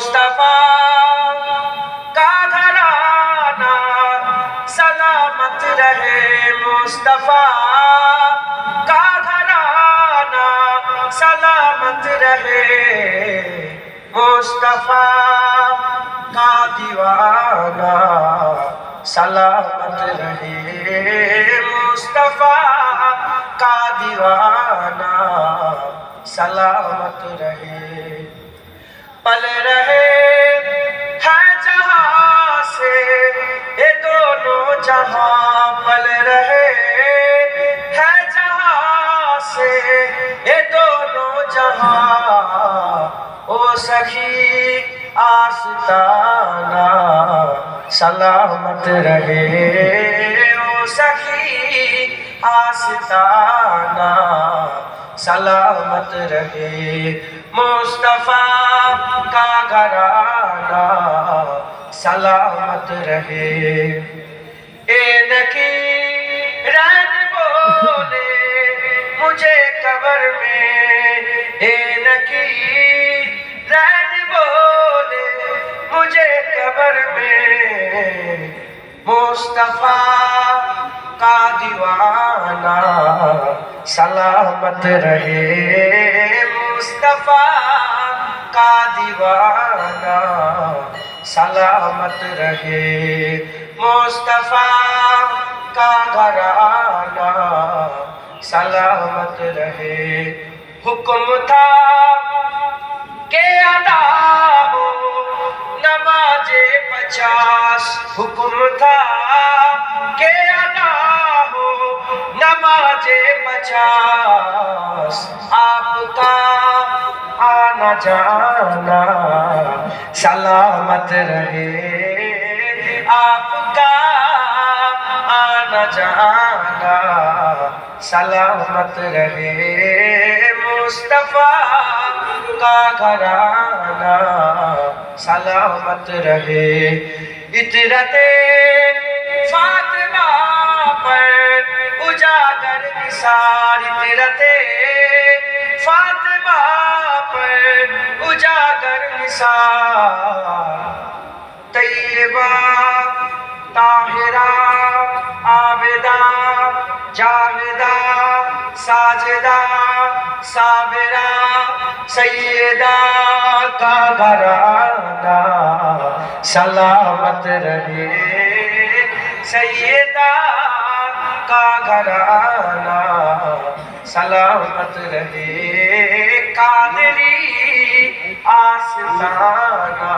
مصطفیٰ کا گھرانہ سلامت رہے مصطفیٰ کا گھرانہ سلامت رہے مصطفیٰ کا دیوانہ سلامت رہے مصطفیٰ کا دیوانہ سلامت رہے پل رہے ہے جہاں سے یہ دونوں جہاں پل رہے ہے جہاں سے یہ دونوں جہاں او سخی آستانہ سلامت رہے او سخی آستانہ سلامت رہے مصطفیٰ کا گھرانہ سلامت رہے اے نکی رن بولے مجھے قبر میں اے نکی رن بولے مجھے قبر میں مصطفیٰ کا دیوانہ سلامت رہے مصطفیٰ کا دیوانہ سلامت رہے مصطفیٰ کا گھرانہ سلامت رہے حکم تھا کہ ادا ہو نماز پچاس حکم تھا کہ ادا ہو نماز پچاس آپ کا آنا جانا، سلامت رہے۔ آپ کا آنا جانا، سلامت رہے۔ مصطفیٰ کا گھرانہ سلامت رہے۔ اطرت فاطمہ پر اجاگر نثار اطرت فاطمہ پر اجاگر نثار طیبہ، طاہرہ، عابدہ جاویدہ ساجدہ، صابرہ، سیدہ کا گھرانہ سلامت رہے، سیدہ کا گھرانہ سلامت رہے قادری آستانہ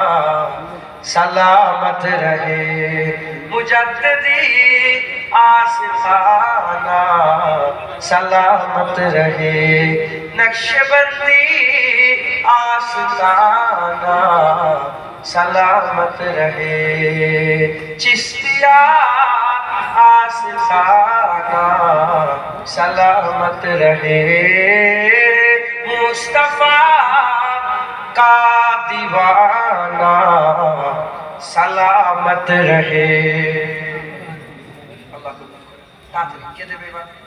سلامت رہے مجددی آستانہ سلامت رہے نقش بندی آستانہ سلامت رہے چشتیہ آستانہ سلامت رہے مصطفیٰ دیوانہ سلامت رہے اللہ